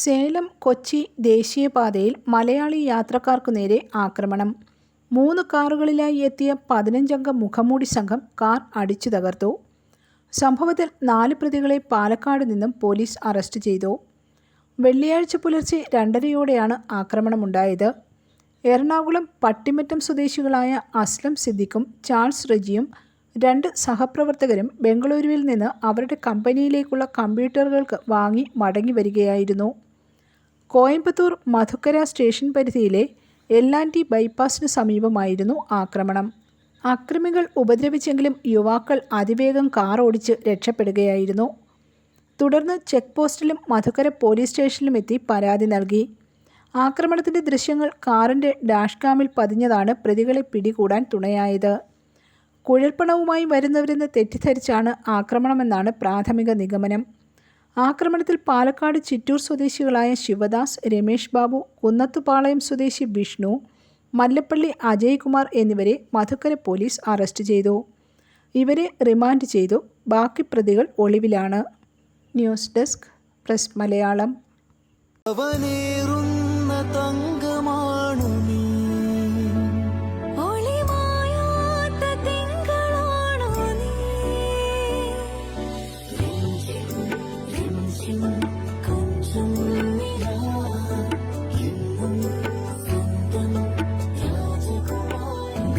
സേലം കൊച്ചി ദേശീയപാതയിൽ മലയാളി യാത്രക്കാർക്കു നേരെ ആക്രമണം. മൂന്ന് കാറുകളിലായി എത്തിയ പതിനഞ്ചംഗ മുഖമൂടി സംഘം കാർ അടിച്ചു തകർത്തു. സംഭവത്തിൽ നാല് പ്രതികളെ പാലക്കാട് നിന്നും പോലീസ് അറസ്റ്റ് ചെയ്തു. വെള്ളിയാഴ്ച പുലർച്ചെ രണ്ടരയോടെയാണ് ആക്രമണമുണ്ടായത്. എറണാകുളം പട്ടിമറ്റം സ്വദേശികളായ അസ്ലം സിദ്ദിഖും ചാൾസ് റജിയും രണ്ട് സഹപ്രവർത്തകരും ബംഗളൂരുവിൽ നിന്ന് അവരുടെ കമ്പനിയിലേക്കുള്ള കമ്പ്യൂട്ടറുകൾക്ക് വാങ്ങി മടങ്ങി വരികയായിരുന്നു. കോയമ്പത്തൂർ മധുക്കര സ്റ്റേഷൻ പരിധിയിലെ എല്ലാന്റി ബൈപ്പാസിന് സമീപമായിരുന്നു ആക്രമണം. അക്രമികൾ ഉപദ്രവിച്ചെങ്കിലും യുവാക്കൾ അതിവേഗം കാർ ഓടിച്ച് രക്ഷപ്പെടുകയായിരുന്നു. തുടർന്ന് ചെക്ക് പോസ്റ്റിലും മധുക്കര പോലീസ് സ്റ്റേഷനിലും എത്തി പരാതി നൽകി. ആക്രമണത്തിന്റെ ദൃശ്യങ്ങൾ കാറിന്റെ ഡാഷ് കാമിൽ പതിഞ്ഞതാണ് പ്രതികളെ പിടികൂടാൻ തുണയായത്. കുഴൽപ്പണവുമായി വരുന്നവരെന്ന് തെറ്റിദ്ധരിച്ചാണ് ആക്രമണമെന്നാണ് പ്രാഥമിക നിഗമനം. ആക്രമണത്തിൽ പാലക്കാട് ചിറ്റൂർ സ്വദേശികളായ ശിവദാസ് രമേഷ് ബാബു കുന്നത്തുപാളയം സ്വദേശി വിഷ്ണു മല്ലപ്പള്ളി അജയ്കുമാർ എന്നിവരെ മധുക്കര പോലീസ് അറസ്റ്റ് ചെയ്തു. ഇവരെ റിമാൻഡ് ചെയ്തു. ബാക്കി പ്രതികൾ ഒളിവിലാണ്. News desk press Malayalam.